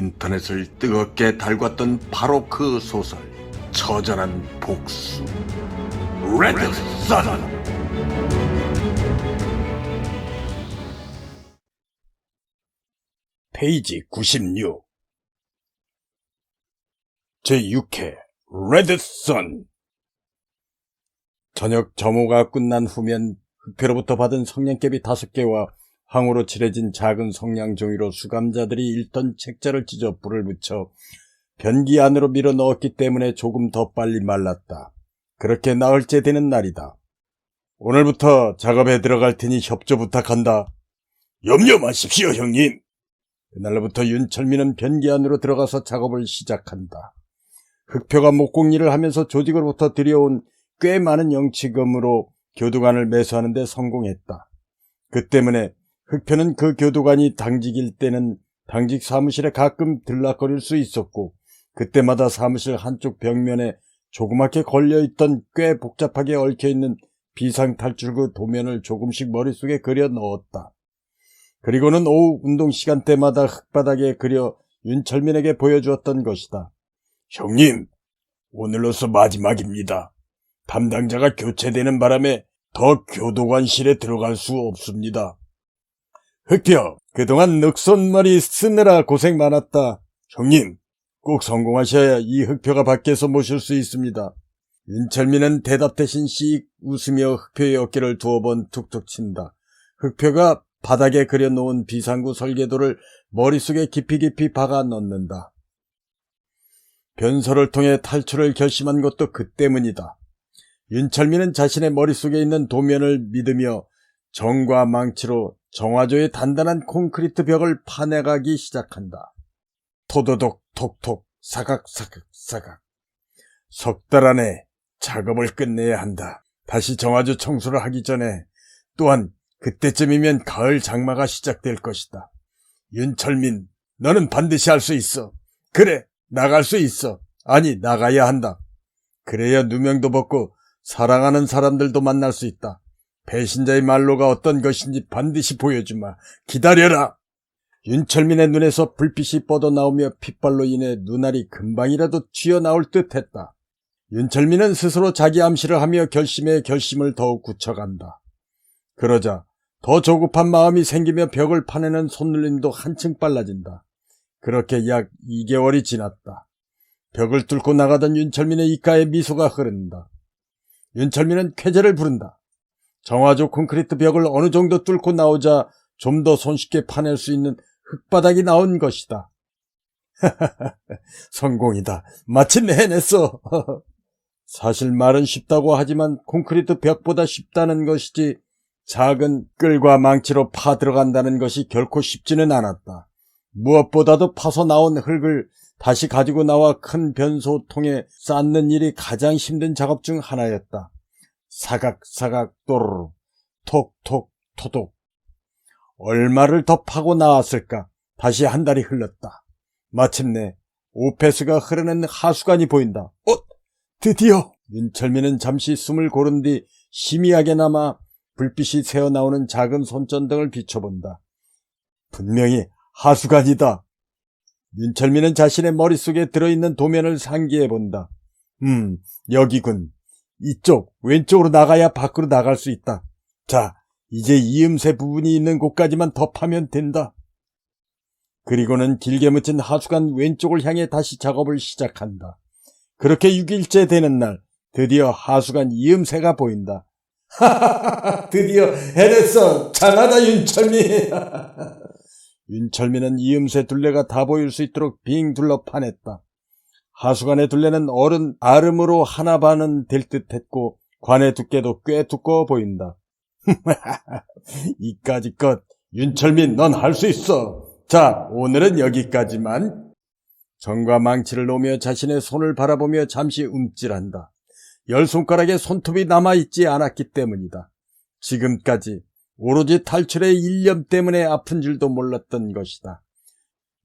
인터넷을 뜨겁게 달궜던 바로 그 소설 처절한 복수. 레드 선 페이지 96 제6회 레드선 저녁 점호가 끝난 후면 흑표로부터 받은 성냥개비 다섯 개와 황으로 칠해진 작은 성냥 종이로 수감자들이 읽던 책자를 찢어 불을 붙여 변기 안으로 밀어 넣었기 때문에 조금 더 빨리 말랐다. 그렇게 나흘째 되는 날이다. 오늘부터 작업에 들어갈 테니 협조 부탁한다. 염려 마십시오, 형님. 그날로부터 윤철민은 변기 안으로 들어가서 작업을 시작한다. 흑표가 목공일을 하면서 조직으로부터 들여온 꽤 많은 영치금으로 교도관을 매수하는데 성공했다. 그 때문에 흑표는 그 교도관이 당직일 때는 당직 사무실에 가끔 들락거릴 수 있었고 그때마다 사무실 한쪽 벽면에 조그맣게 걸려있던 꽤 복잡하게 얽혀있는 비상탈출구 도면을 조금씩 머릿속에 그려 넣었다. 그리고는 오후 운동 시간대마다 흙바닥에 그려 윤철민에게 보여주었던 것이다. 형님, 오늘로서 마지막입니다. 담당자가 교체되는 바람에 더 교도관실에 들어갈 수 없습니다. 흑표, 그동안 늑손머리 쓰느라 고생 많았다. 형님, 꼭 성공하셔야 이 흑표가 밖에서 모실 수 있습니다. 윤철민은 대답 대신 씩 웃으며 흑표의 어깨를 두어 번 툭툭 친다. 흑표가 바닥에 그려놓은 비상구 설계도를 머릿속에 깊이 깊이 박아 넣는다. 변소를 통해 탈출을 결심한 것도 그 때문이다. 윤철민은 자신의 머릿속에 있는 도면을 믿으며 정과 망치로 정화조의 단단한 콘크리트 벽을 파내가기 시작한다. 토도독 톡톡 사각 사각 사각 석 달 안에 작업을 끝내야 한다. 다시 정화조 청소를 하기 전에 또한 그때쯤이면 가을 장마가 시작될 것이다. 윤철민, 너는 반드시 할 수 있어. 그래, 나갈 수 있어. 아니, 나가야 한다. 그래야 누명도 벗고 사랑하는 사람들도 만날 수 있다. 배신자의 말로가 어떤 것인지 반드시 보여주마. 기다려라! 윤철민의 눈에서 불빛이 뻗어나오며 핏발로 인해 눈알이 금방이라도 튀어나올 듯 했다. 윤철민은 스스로 자기 암시를 하며 결심에 결심을 더욱 굳혀간다. 그러자 더 조급한 마음이 생기며 벽을 파내는 손놀림도 한층 빨라진다. 그렇게 약 2개월이 지났다. 벽을 뚫고 나가던 윤철민의 입가에 미소가 흐른다. 윤철민은 쾌재를 부른다. 정화조 콘크리트 벽을 어느 정도 뚫고 나오자 좀 더 손쉽게 파낼 수 있는 흙바닥이 나온 것이다. 성공이다. 마침내 해냈어. 사실 말은 쉽다고 하지만 콘크리트 벽보다 쉽다는 것이지 작은 끌과 망치로 파 들어간다는 것이 결코 쉽지는 않았다. 무엇보다도 파서 나온 흙을 다시 가지고 나와 큰 변소통에 쌓는 일이 가장 힘든 작업 중 하나였다. 사각사각 또르르 톡톡 토독 얼마를 더 파고 나왔을까? 다시 한 달이 흘렀다. 마침내 오페스가 흐르는 하수관이 보인다. 어? 드디어! 윤철민은 잠시 숨을 고른 뒤 희미하게나마 불빛이 새어나오는 작은 손전등을 비춰본다. 분명히 하수관이다. 윤철민은 자신의 머릿속에 들어있는 도면을 상기해 본다. 음, 여기군. 이쪽, 왼쪽으로 나가야 밖으로 나갈 수 있다. 자, 이제 이음새 부분이 있는 곳까지만 더 파면 된다. 그리고는 길게 묻힌 하수관 왼쪽을 향해 다시 작업을 시작한다. 그렇게 6일째 되는 날, 드디어 하수관 이음새가 보인다. 드디어 해냈어! 장하다, 윤철민! 윤철민은 이음새 둘레가 다 보일 수 있도록 빙 둘러 파냈다. 하수관의 둘레는 어른 아름으로 하나 반은 될 듯했고 관의 두께도 꽤 두꺼워 보인다. 이까지 것 윤철민 넌 할 수 있어. 자 오늘은 여기까지만. 정과 망치를 놓으며 자신의 손을 바라보며 잠시 움찔한다. 열 손가락에 손톱이 남아있지 않았기 때문이다. 지금까지 오로지 탈출의 일념 때문에 아픈 줄도 몰랐던 것이다.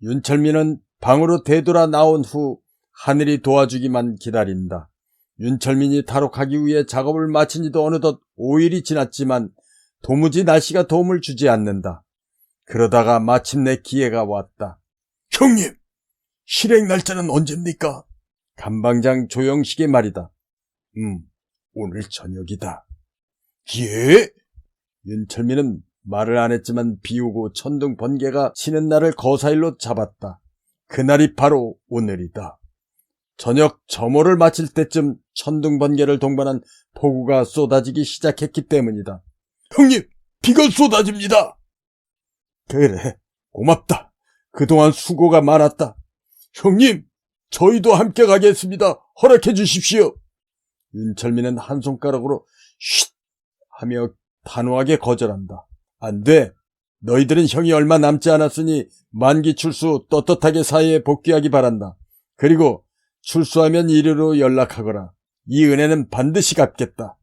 윤철민은 방으로 되돌아 나온 후 하늘이 도와주기만 기다린다. 윤철민이 탈옥하기 위해 작업을 마친 지도 어느덧 5일이 지났지만 도무지 날씨가 도움을 주지 않는다. 그러다가 마침내 기회가 왔다. 형님! 실행 날짜는 언제입니까? 감방장 조영식의 말이다. 음, 오늘 저녁이다. 예? 윤철민은 말을 안 했지만 비오고 천둥 번개가 치는 날을 거사일로 잡았다. 그날이 바로 오늘이다. 저녁 점호를 마칠 때쯤 천둥 번개를 동반한 폭우가 쏟아지기 시작했기 때문이다. 형님, 비가 쏟아집니다. 그래, 고맙다. 그동안 수고가 많았다. 형님, 저희도 함께 가겠습니다. 허락해 주십시오. 윤철민은 한 손가락으로 쉿 하며 단호하게 거절한다. 안 돼. 너희들은 형이 얼마 남지 않았으니 만기 출소 떳떳하게 사회에 복귀하기 바란다. 그리고 출소하면 이리로 연락하거라. 이 은혜는 반드시 갚겠다.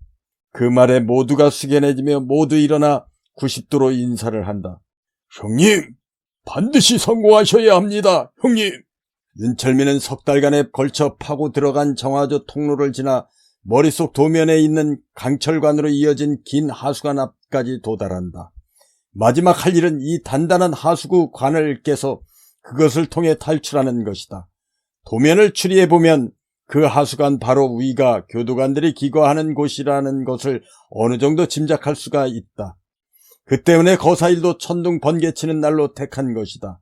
그 말에 모두가 숙연해지며 모두 일어나 90도로 인사를 한다. 형님, 반드시 성공하셔야 합니다, 형님. 윤철민은 석 달간에 걸쳐 파고 들어간 정화조 통로를 지나 머릿속 도면에 있는 강철관으로 이어진 긴 하수관 앞까지 도달한다. 마지막 할 일은 이 단단한 하수구 관을 깨서 그것을 통해 탈출하는 것이다. 도면을 추리해 보면 그 하수관 바로 위가 교도관들이 기거하는 곳이라는 것을 어느 정도 짐작할 수가 있다. 그 때문에 거사일도 천둥 번개치는 날로 택한 것이다.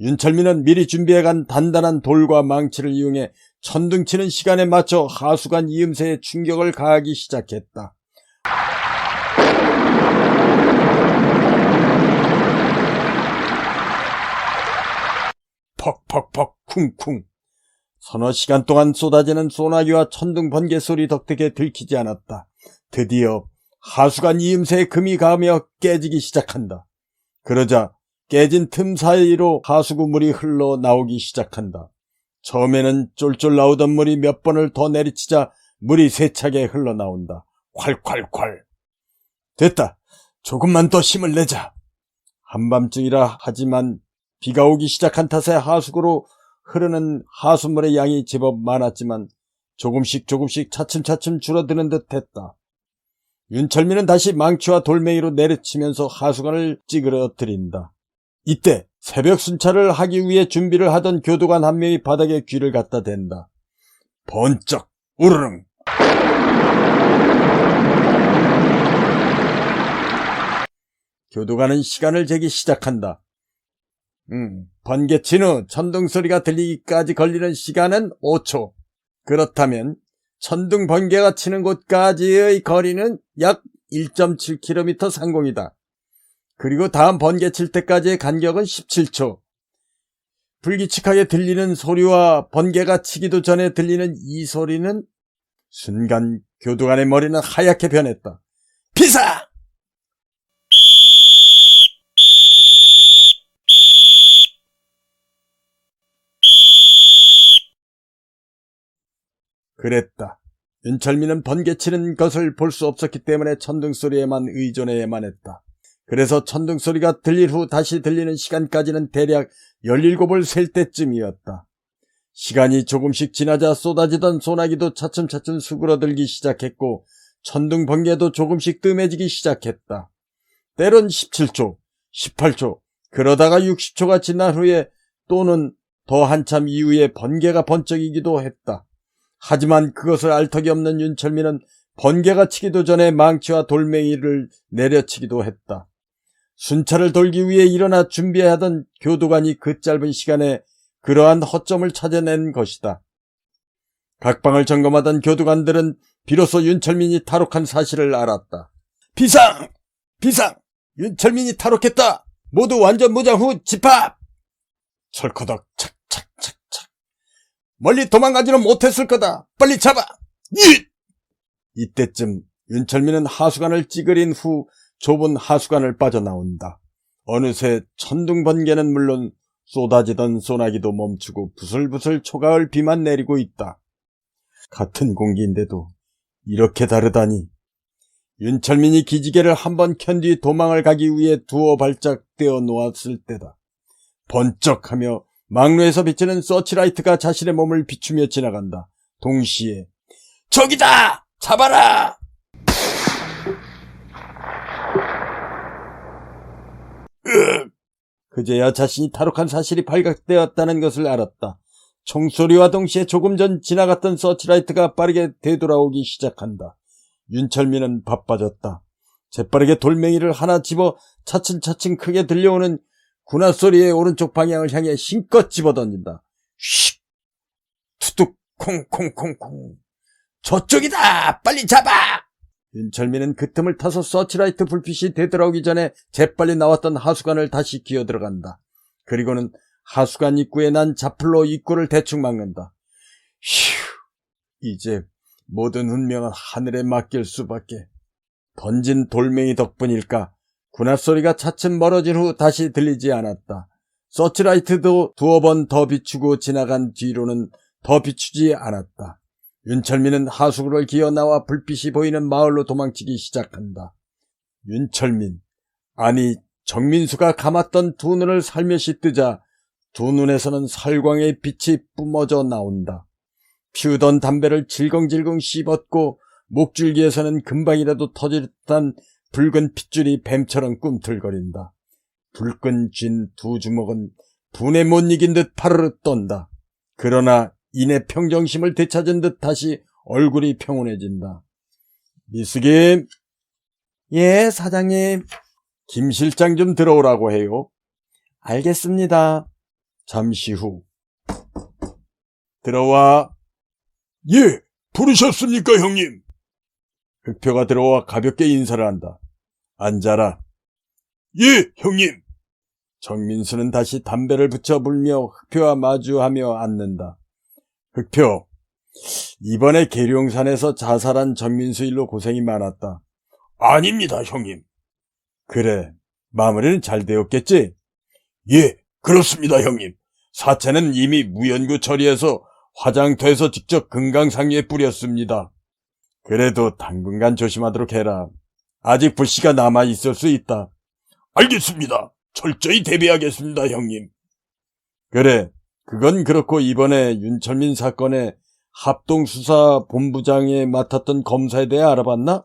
윤철민은 미리 준비해간 단단한 돌과 망치를 이용해 천둥치는 시간에 맞춰 하수관 이음새에 충격을 가하기 시작했다. 퍽퍽퍽 쿵쿵 서너 시간 동안 쏟아지는 소나기와 천둥 번개 소리 덕택에 들키지 않았다. 드디어 하수관 이음새에 금이 가며 깨지기 시작한다. 그러자 깨진 틈 사이로 하수구 물이 흘러 나오기 시작한다. 처음에는 쫄쫄 나오던 물이 몇 번을 더 내리치자 물이 세차게 흘러나온다. 콸콸콸. 됐다. 조금만 더 힘을 내자. 한밤중이라 하지만 비가 오기 시작한 탓에 하수구로 흐르는 하수물의 양이 제법 많았지만 조금씩 조금씩 차츰차츰 줄어드는 듯 했다. 윤철민은 다시 망치와 돌멩이로 내려치면서 하수관을 찌그러뜨린다. 이때 새벽 순찰을 하기 위해 준비를 하던 교도관 한 명이 바닥에 귀를 갖다 댄다. 번쩍 우르릉 교도관은 시간을 재기 시작한다. 음, 번개친 후 천둥 소리가 들리기까지 걸리는 시간은 5초. 그렇다면 천둥 번개가 치는 곳까지의 거리는 약 1.7km 상공이다. 그리고 다음 번개 칠 때까지의 간격은 17초. 불규칙하게 들리는 소리와 번개가 치기도 전에 들리는 이 소리는 순간 교도관의 머리는 하얗게 변했다. 비사! 그랬다. 윤철민은 번개치는 것을 볼 수 없었기 때문에 천둥 소리에만 의존해야만 했다. 그래서 천둥 소리가 들릴 후 다시 들리는 시간까지는 대략 17을 셀 때쯤이었다. 시간이 조금씩 지나자 쏟아지던 소나기도 차츰차츰 수그러들기 시작했고 천둥 번개도 조금씩 뜸해지기 시작했다. 때론 17초, 18초, 그러다가 60초가 지난 후에 또는 더 한참 이후에 번개가 번쩍이기도 했다. 하지만 그것을 알 턱이 없는 윤철민은 번개가 치기도 전에 망치와 돌멩이를 내려치기도 했다. 순찰을 돌기 위해 일어나 준비하던 교도관이 그 짧은 시간에 그러한 허점을 찾아낸 것이다. 각 방을 점검하던 교도관들은 비로소 윤철민이 탈옥한 사실을 알았다. 비상! 비상! 윤철민이 탈옥했다! 모두 완전 무장 후 집합! 철커덕 착착착착 멀리 도망가지는 못했을 거다. 빨리 잡아! 이! 이때쯤 윤철민은 하수관을 찌그린 후 좁은 하수관을 빠져나온다. 어느새 천둥 번개는 물론 쏟아지던 소나기도 멈추고 부슬부슬 초가을 비만 내리고 있다. 같은 공기인데도 이렇게 다르다니. 윤철민이 기지개를 한번 켠 뒤 도망을 가기 위해 두어 발짝 떼어 놓았을 때다. 번쩍하며 막루에서 비치는 서치라이트가 자신의 몸을 비추며 지나간다. 동시에 저기다! 잡아라! 그제야 자신이 탈옥한 사실이 발각되었다는 것을 알았다. 총소리와 동시에 조금 전 지나갔던 서치라이트가 빠르게 되돌아오기 시작한다. 윤철민은 바빠졌다. 재빠르게 돌멩이를 하나 집어 차츰차츰 크게 들려오는 군화 소리의 오른쪽 방향을 향해 힘껏 집어던진다. 슉! 투둑 콩콩콩콩 저쪽이다! 빨리 잡아! 윤철민은 그 틈을 타서 서치라이트 불빛이 되돌아오기 전에 재빨리 나왔던 하수관을 다시 기어 들어간다. 그리고는 하수관 입구에 난 자플로 입구를 대충 막는다. 휴, 이제 모든 운명은 하늘에 맡길 수밖에. 던진 돌멩이 덕분일까 군합 소리가 차츰 멀어진 후 다시 들리지 않았다. 서치라이트도 두어 번 더 비추고 지나간 뒤로는 더 비추지 않았다. 윤철민은 하수구를 기어 나와 불빛이 보이는 마을로 도망치기 시작한다. 윤철민, 아니 정민수가 감았던 두 눈을 살며시 뜨자 두 눈에서는 살광의 빛이 뿜어져 나온다. 피우던 담배를 질겅질겅 씹었고 목줄기에서는 금방이라도 터질 듯한 붉은 핏줄이 뱀처럼 꿈틀거린다. 불끈 쥔 두 주먹은 분에 못 이긴 듯 파르르 떤다. 그러나 이내 평정심을 되찾은 듯 다시 얼굴이 평온해진다. 미숙임. 예, 사장님. 김 실장 좀 들어오라고 해요. 알겠습니다. 잠시 후. 들어와. 예, 부르셨습니까, 형님? 흑표가 들어와 가볍게 인사를 한다. 앉아라. 예, 형님. 정민수는 다시 담배를 붙여 불며 흑표와 마주하며 앉는다. 흑표, 이번에 계룡산에서 자살한 정민수 일로 고생이 많았다. 아닙니다, 형님. 그래, 마무리는 잘 되었겠지? 예, 그렇습니다, 형님. 사체는 이미 무연구 처리해서 화장터에서 직접 금강상류에 뿌렸습니다. 그래도 당분간 조심하도록 해라. 아직 불씨가 남아 있을 수 있다. 알겠습니다. 철저히 대비하겠습니다, 형님. 그래, 그건 그렇고 이번에 윤철민 사건에 합동수사 본부장에 맡았던 검사에 대해 알아봤나?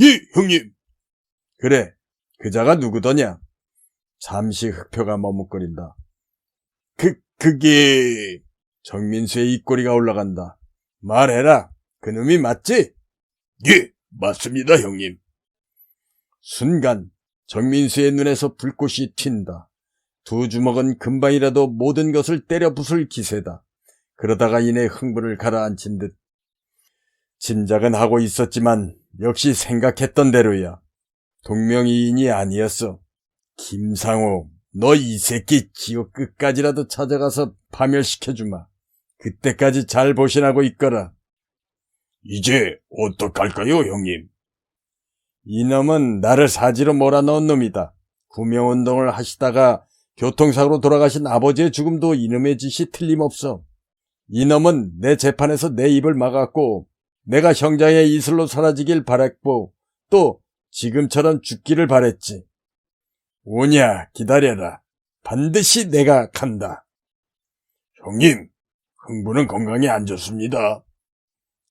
예, 형님. 그래, 그자가 누구더냐? 잠시 흑표가 머뭇거린다. 그, 그게, 정민수의 입꼬리가 올라간다. 말해라. 그놈이 맞지? 예, 맞습니다, 형님. 순간 정민수의 눈에서 불꽃이 튄다. 두 주먹은 금방이라도 모든 것을 때려 부술 기세다. 그러다가 이내 흥분을 가라앉힌 듯. 짐작은 하고 있었지만 역시 생각했던 대로야. 동명이인이 아니었어. 김상호, 너 이 새끼 지옥 끝까지라도 찾아가서 파멸시켜주마. 그때까지 잘 보신하고 있거라. 이제 어떡할까요, 형님? 이놈은 나를 사지로 몰아넣은 놈이다. 구명운동을 하시다가 교통사고로 돌아가신 아버지의 죽음도 이놈의 짓이 틀림없어. 이놈은 내 재판에서 내 입을 막았고 내가 형장의 이슬로 사라지길 바랬고 또 지금처럼 죽기를 바랬지. 오냐 기다려라. 반드시 내가 간다. 형님, 흥부는 건강에 안 좋습니다.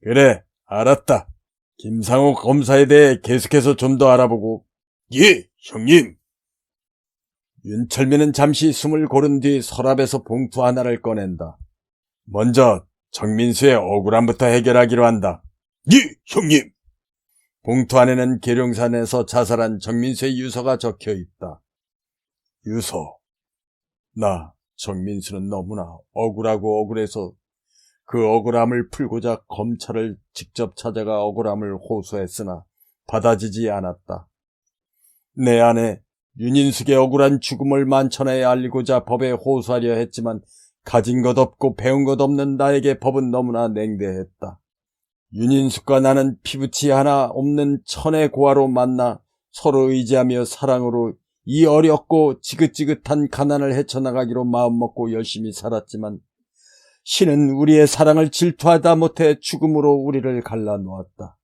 그래 알았다. 김상호 검사에 대해 계속해서 좀 더 알아보고 예, 형님. 윤철민은 잠시 숨을 고른 뒤 서랍에서 봉투 하나를 꺼낸다. 먼저 정민수의 억울함부터 해결하기로 한다. 예, 형님. 봉투 안에는 계룡산에서 자살한 정민수의 유서가 적혀 있다. 유서. 나 정민수는 너무나 억울하고 억울해서 그 억울함을 풀고자 검찰을 직접 찾아가 억울함을 호소했으나 받아지지 않았다. 내 안에 윤인숙의 억울한 죽음을 만천하에 알리고자 법에 호소하려 했지만 가진 것 없고 배운 것 없는 나에게 법은 너무나 냉대했다. 윤인숙과 나는 피부치 하나 없는 천의 고아로 만나 서로 의지하며 사랑으로 이 어렵고 지긋지긋한 가난을 헤쳐나가기로 마음먹고 열심히 살았지만 신은 우리의 사랑을 질투하다 못해 죽음으로 우리를 갈라놓았다.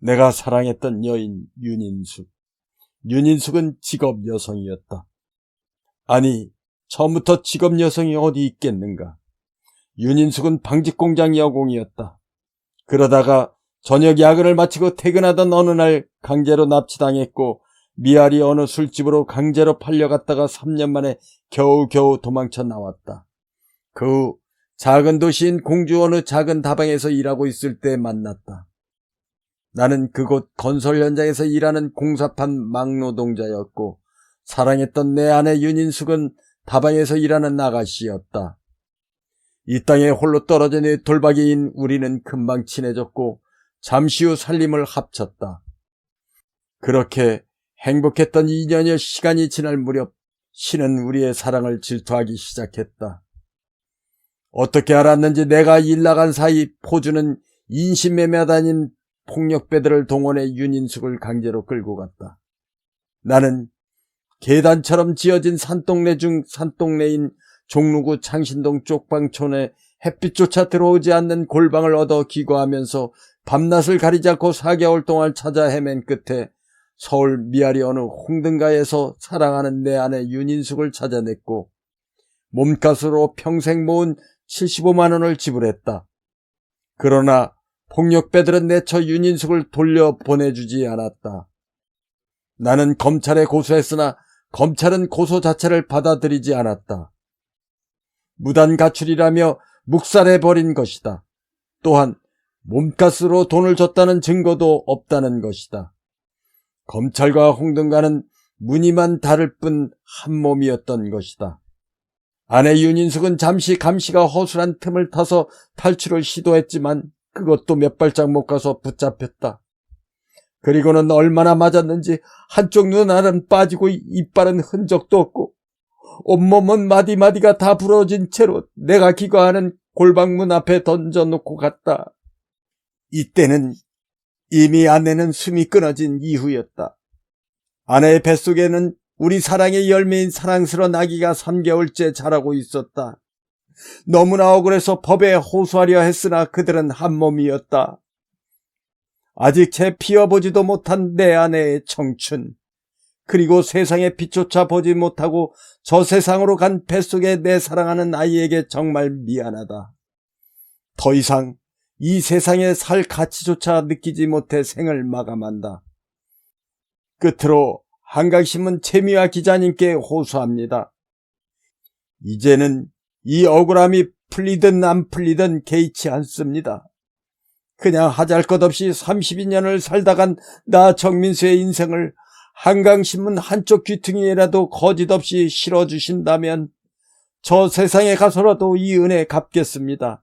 내가 사랑했던 여인 윤인숙. 윤인숙은 직업 여성이었다. 아니, 처음부터 직업 여성이 어디 있겠는가. 윤인숙은 방직공장 여공이었다. 그러다가 저녁 야근을 마치고 퇴근하던 어느 날 강제로 납치당했고 미아리 어느 술집으로 강제로 팔려갔다가 3년 만에 겨우겨우 도망쳐 나왔다. 그 후 작은 도시인 공주 어느 작은 다방에서 일하고 있을 때 만났다. 나는 그곳 건설 현장에서 일하는 공사판 막노동자였고 사랑했던 내 아내 윤인숙은 다방에서 일하는 아가씨였다. 이 땅에 홀로 떨어져 내 돌박이인 우리는 금방 친해졌고 잠시 후 살림을 합쳤다. 그렇게 행복했던 2년여 시간이 지날 무렵 신은 우리의 사랑을 질투하기 시작했다. 어떻게 알았는지 내가 일 나간 사이 포주는 인신매매 다닌 폭력배들을 동원해 윤인숙을 강제로 끌고 갔다. 나는 계단처럼 지어진 산동네 중 산동네인 종로구 창신동 쪽방촌에 햇빛조차 들어오지 않는 골방을 얻어 기거하면서 밤낮을 가리지 않고 4개월 동안 찾아 헤맨 끝에 서울 미아리 어느 홍등가에서 사랑하는 내 아내 윤인숙을 찾아냈고 몸값으로 평생 모은 75만 원을 지불했다. 그러나 폭력배들은 내처 윤인숙을 돌려보내주지 않았다. 나는 검찰에 고소했으나 검찰은 고소 자체를 받아들이지 않았다. 무단 가출이라며 묵살해버린 것이다. 또한 몸값으로 돈을 줬다는 증거도 없다는 것이다. 검찰과 홍등가는 무늬만 다를 뿐 한 몸이었던 것이다. 아내 윤인숙은 잠시 감시가 허술한 틈을 타서 탈출을 시도했지만 그것도 몇 발짝 못 가서 붙잡혔다. 그리고는 얼마나 맞았는지 한쪽 눈 알은 빠지고 이빨은 흔적도 없고 온몸은 마디마디가 다 부러진 채로 내가 기거하는 골방문 앞에 던져놓고 갔다. 이때는 이미 아내는 숨이 끊어진 이후였다. 아내의 뱃속에는 우리 사랑의 열매인 사랑스러운 아기가 3개월째 자라고 있었다. 너무나 억울해서 법에 호소하려 했으나 그들은 한 몸이었다. 아직 채 피어보지도 못한 내 아내의 청춘, 그리고 세상의 빛조차 보지 못하고 저 세상으로 간 뱃속에 내 사랑하는 아이에게 정말 미안하다. 더 이상 이 세상에 살 가치조차 느끼지 못해 생을 마감한다. 끝으로 한강신문 최미화 기자님께 호소합니다. 이제는 이 억울함이 풀리든 안 풀리든 개의치 않습니다. 그냥 하잘 것 없이 32년을 살다간 나 정민수의 인생을 한강신문 한쪽 귀퉁이에라도 거짓 없이 실어주신다면 저 세상에 가서라도 이 은혜 갚겠습니다.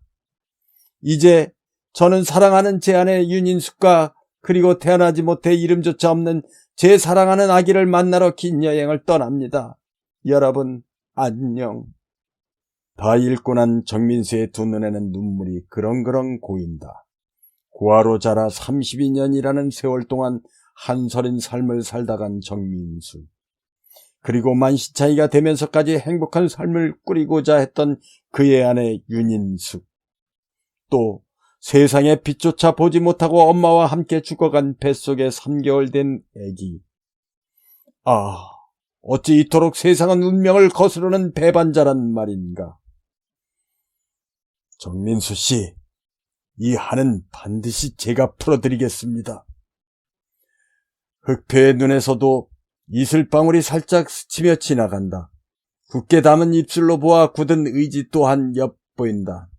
이제 저는 사랑하는 제 아내 윤인숙과 그리고 태어나지 못해 이름조차 없는 제 사랑하는 아기를 만나러 긴 여행을 떠납니다. 여러분, 안녕. 다 읽고 난 정민수의 두 눈에는 눈물이 그렁그렁 고인다. 고아로 자라 32년이라는 세월 동안 한설인 삶을 살다간 정민수. 그리고 만시차이가 되면서까지 행복한 삶을 꾸리고자 했던 그의 아내 윤인숙. 또 세상에 빛조차 보지 못하고 엄마와 함께 죽어간 뱃속에 3개월 된 애기. 아, 어찌 이토록 세상은 운명을 거스르는 배반자란 말인가. 정민수 씨, 이 한은 반드시 제가 풀어드리겠습니다. 흑표의 눈에서도 이슬방울이 살짝 스치며 지나간다. 굳게 담은 입술로 보아 굳은 의지 또한 엿보인다.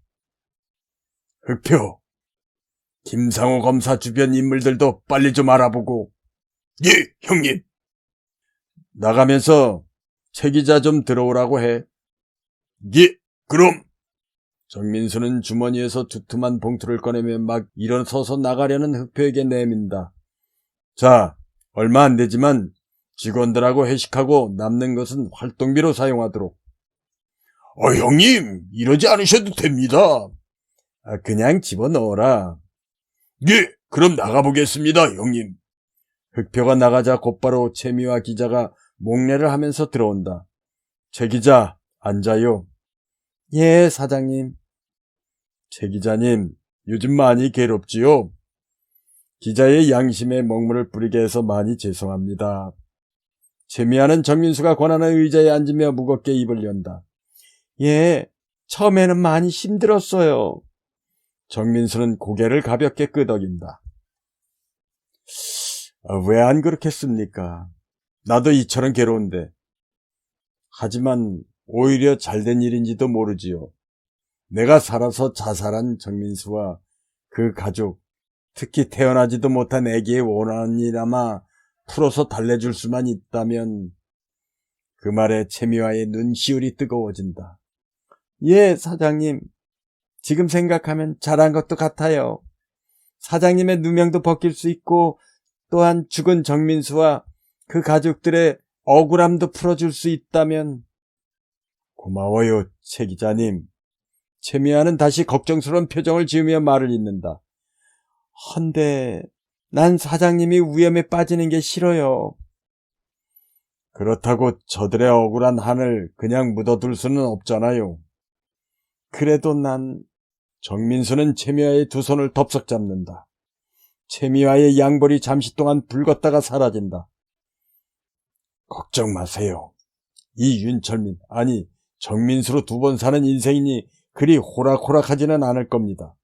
흑표, 김상호 검사 주변 인물들도 빨리 좀 알아보고 예, 형님. 나가면서 최 기자 좀 들어오라고 해. 예, 그럼. 정민수는 주머니에서 두툼한 봉투를 꺼내며 막 일어서서 나가려는 흑표에게 내민다. 자, 얼마 안 되지만 직원들하고 회식하고 남는 것은 활동비로 사용하도록. 어, 형님, 이러지 않으셔도 됩니다. 아, 그냥 집어넣어라. 예, 그럼 나가보겠습니다, 형님. 흑표가 나가자 곧바로 최미화 기자가 목례를 하면서 들어온다. 최 기자, 앉아요. 예, 사장님. 최 기자님, 요즘 많이 괴롭지요? 기자의 양심에 먹물을 뿌리게 해서 많이 죄송합니다. 최미아는 정민수가 권하는 의자에 앉으며 무겁게 입을 연다. 예, 처음에는 많이 힘들었어요. 정민수는 고개를 가볍게 끄덕인다. 아, 왜안 그렇겠습니까? 나도 이처럼 괴로운데. 하지만 오히려 잘된 일인지도 모르지요. 내가 살아서 자살한 정민수와 그 가족, 특히 태어나지도 못한 아기의 원한이나마 풀어서 달래줄 수만 있다면 그 말에 채미와의 눈시울이 뜨거워진다. 예, 사장님. 지금 생각하면 잘한 것도 같아요. 사장님의 누명도 벗길 수 있고 또한 죽은 정민수와 그 가족들의 억울함도 풀어줄 수 있다면 고마워요, 최 기자님. 채미아는 다시 걱정스러운 표정을 지으며 말을 잇는다. 헌데 난 사장님이 위험에 빠지는 게 싫어요. 그렇다고 저들의 억울한 한을 그냥 묻어둘 수는 없잖아요. 그래도 난 정민수는 채미아의 두 손을 덥석 잡는다. 채미아의 양볼이 잠시 동안 붉었다가 사라진다. 걱정 마세요. 이 윤철민, 아니 정민수로 두 번 사는 인생이니 그리 호락호락하지는 않을 겁니다.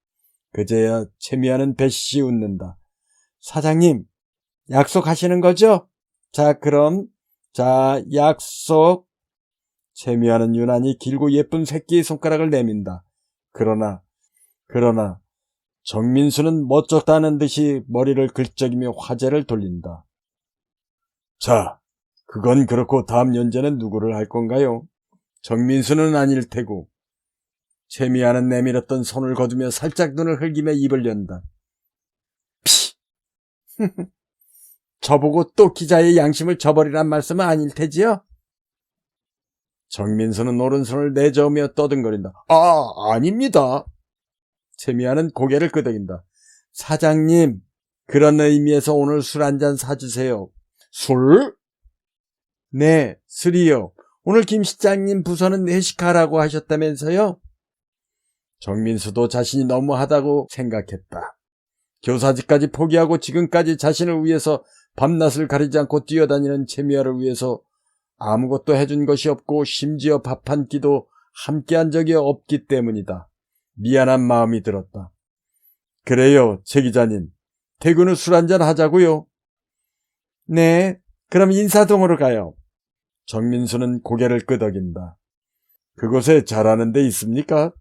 그제야 채미아는 배시시 웃는다. 사장님, 약속하시는 거죠? 자, 그럼, 자, 약속. 채미아는 유난히 길고 예쁜 새끼의 손가락을 내민다. 그러나, 그러나, 정민수는 멋쩍다는 듯이 머리를 긁적이며 화제를 돌린다. 자, 그건 그렇고 다음 연재는 누구를 할 건가요? 정민수는 아닐 테고. 채미아는 내밀었던 손을 거두며 살짝 눈을 흘기며 입을 연다. 피! 저보고 또 기자의 양심을 저버리란 말씀은 아닐 테지요? 정민수는 오른손을 내저으며 떠든거린다. 아, 아닙니다. 채미아는 고개를 끄덕인다. 사장님, 그런 의미에서 오늘 술 한 잔 사주세요. 술? 네, 술이요. 오늘 김 시장님 부서는 회식하라고 하셨다면서요? 정민수도 자신이 너무하다고 생각했다. 교사직까지 포기하고 지금까지 자신을 위해서 밤낮을 가리지 않고 뛰어다니는 채미아를 위해서 아무것도 해준 것이 없고 심지어 밥 한 끼도 함께 한 적이 없기 때문이다. 미안한 마음이 들었다. 그래요, 최 기자님. 퇴근 후 술 한잔 하자고요. 네, 그럼 인사동으로 가요. 정민수는 고개를 끄덕인다. 그곳에 잘하는 데 있습니까?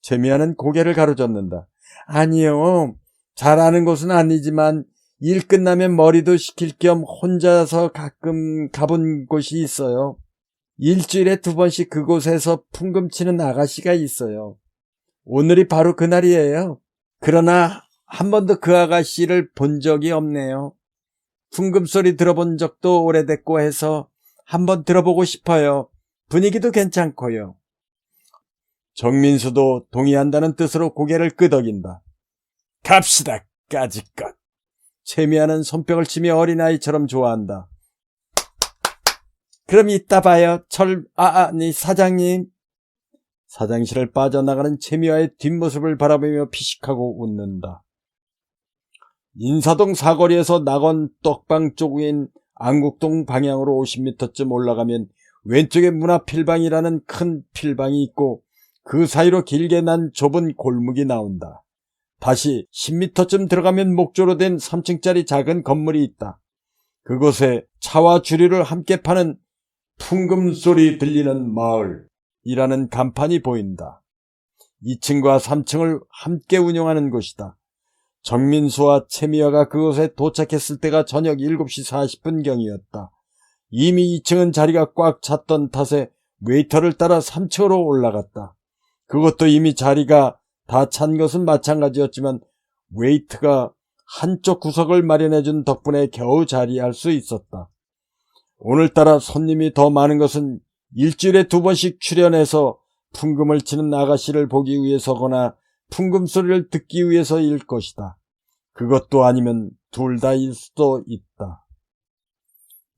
재미아는 고개를 가로젓는다. 아니요. 잘하는 곳은 아니지만 일 끝나면 머리도 식힐 겸 혼자서 가끔 가본 곳이 있어요. 일주일에 두 번씩 그곳에서 풍금치는 아가씨가 있어요. 오늘이 바로 그날이에요. 그러나 한 번도 그 아가씨를 본 적이 없네요. 풍금 소리 들어본 적도 오래됐고 해서 한번 들어보고 싶어요. 분위기도 괜찮고요. 정민수도 동의한다는 뜻으로 고개를 끄덕인다. 갑시다, 까짓것. 채미아는 손뼉을 치며 어린아이처럼 좋아한다. 그럼 이따 봐요. 철, 아, 아니, 사장님. 사장실을 빠져나가는 채미아의 뒷모습을 바라보며 피식하고 웃는다. 인사동 사거리에서 낙원 떡방 쪽인 안국동 방향으로 50m쯤 올라가면 왼쪽에 문화필방이라는 큰 필방이 있고 그 사이로 길게 난 좁은 골목이 나온다. 다시 10m쯤 들어가면 목조로 된 3층짜리 작은 건물이 있다. 그곳에 차와 주류를 함께 파는 풍금 소리 들리는 마을 이라는 간판이 보인다. 2층과 3층을 함께 운영하는 곳이다. 정민수와 채미아가 그곳에 도착했을 때가 저녁 7시 40분경이었다. 이미 2층은 자리가 꽉 찼던 탓에 웨이터를 따라 3층으로 올라갔다. 그것도 이미 자리가 다 찬 것은 마찬가지였지만 웨이트가 한쪽 구석을 마련해준 덕분에 겨우 자리할 수 있었다. 오늘따라 손님이 더 많은 것은 일주일에 두 번씩 출연해서 풍금을 치는 아가씨를 보기 위해서거나 풍금 소리를 듣기 위해서일 것이다. 그것도 아니면 둘 다일 수도 있다.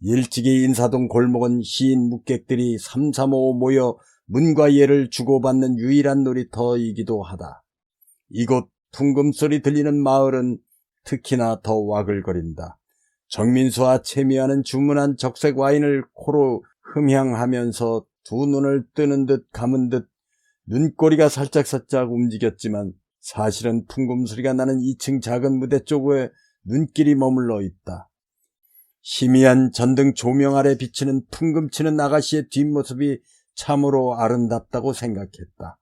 일찍이 인사동 골목은 시인 묵객들이 삼삼오오 모여 문과 예를 주고받는 유일한 놀이터이기도 하다. 이곳 풍금소리 들리는 마을은 특히나 더 와글거린다. 정민수와 채미아는 주문한 적색 와인을 코로 흠향하면서 두 눈을 뜨는 듯 감은 듯 눈꼬리가 살짝살짝 움직였지만 사실은 풍금소리가 나는 2층 작은 무대 쪽에 눈길이 머물러 있다. 희미한 전등 조명 아래 비치는 풍금치는 아가씨의 뒷모습이 참으로 아름답다고 생각했다.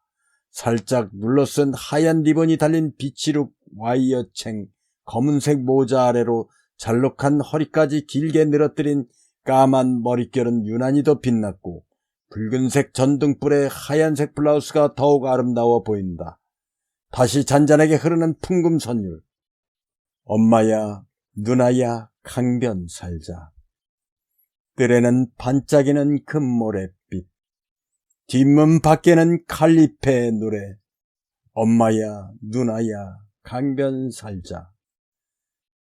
살짝 눌러쓴 하얀 리본이 달린 비치룩 와이어챙 검은색 모자 아래로 잘록한 허리까지 길게 늘어뜨린 까만 머릿결은 유난히 더 빛났고 붉은색 전등불에 하얀색 블라우스가 더욱 아름다워 보인다. 다시 잔잔하게 흐르는 풍금 선율. 엄마야, 누나야, 강변 살자. 뜰에는 반짝이는 금모래빛. 뒷문 밖에는 칼리페의 노래. 엄마야, 누나야, 강변 살자.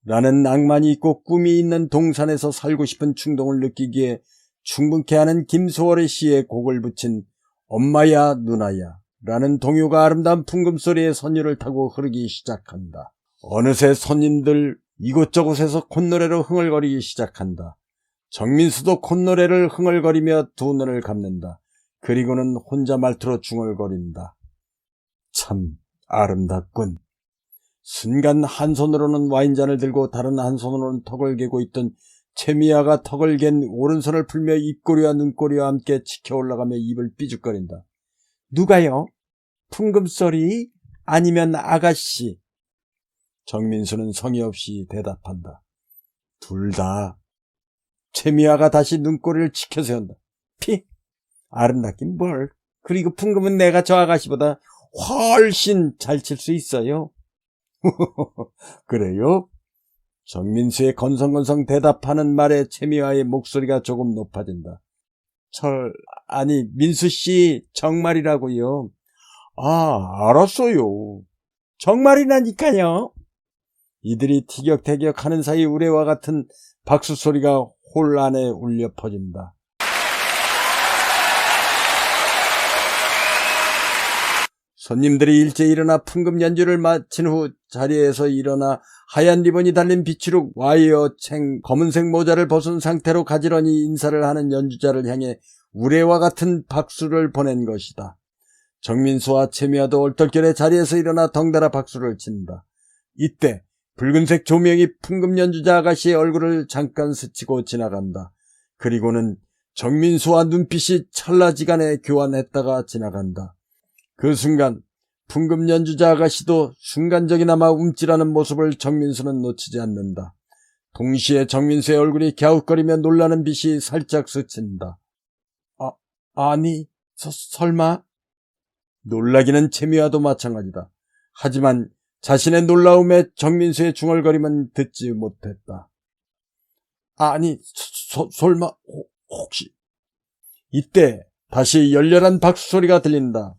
라는 낭만이 있고 꿈이 있는 동산에서 살고 싶은 충동을 느끼기에 충분케 하는 김소월의 시에 곡을 붙인 엄마야, 누나야. 라는 동요가 아름다운 풍금소리의 선율을 타고 흐르기 시작한다. 어느새 손님들 이곳저곳에서 콧노래로 흥얼거리기 시작한다. 정민수도 콧노래를 흥얼거리며 두 눈을 감는다. 그리고는 혼자 말투로 중얼거린다. 참 아름답군. 순간 한 손으로는 와인잔을 들고 다른 한 손으로는 턱을 개고 있던 채미야가 턱을 갠 오른손을 풀며 입꼬리와 눈꼬리와 함께 치켜 올라가며 입을 삐죽거린다. 누가요? 풍금소리? 아니면 아가씨? 정민수는 성의 없이 대답한다. 둘 다. 채미야가 다시 눈꼬리를 치켜 세운다. 피? 아름답긴 뭘. 그리고 풍금은 내가 저 아가씨보다 훨씬 잘 칠 수 있어요. 그래요? 정민수의 건성건성 대답하는 말에 채미와의 목소리가 조금 높아진다. 철, 아니, 민수 씨, 정말이라고요. 아, 알았어요. 정말이라니까요. 이들이 티격태격 하는 사이 우레와 같은 박수 소리가 홀 안에 울려 퍼진다. 손님들이 일제 일어나 풍금 연주를 마친 후 자리에서 일어나 하얀 리본이 달린 비치룩 와이어 챙 검은색 모자를 벗은 상태로 가지런히 인사를 하는 연주자를 향해 우레와 같은 박수를 보낸 것이다. 정민수와 채미야도 얼떨결에 자리에서 일어나 덩달아 박수를 친다. 이때 붉은색 조명이 풍금 연주자 아가씨의 얼굴을 잠깐 스치고 지나간다. 그리고는 정민수와 눈빛이 찰나지간에 교환했다가 지나간다. 그 순간 풍금 연주자 아가씨도 순간적이나마 움찔하는 모습을 정민수는 놓치지 않는다. 동시에 정민수의 얼굴이 갸웃거리며 놀라는 빛이 살짝 스친다. 아, 아니, 서, 설마? 놀라기는 채미와도 마찬가지다. 하지만 자신의 놀라움에 정민수의 중얼거림은 듣지 못했다. 아니, 서, 서, 설마, 혹- 혹시. 이때 다시 열렬한 박수 소리가 들린다.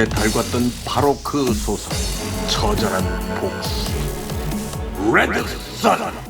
뜨겁게 달궜던 바로 그 소설 처절한 복수. 레드 선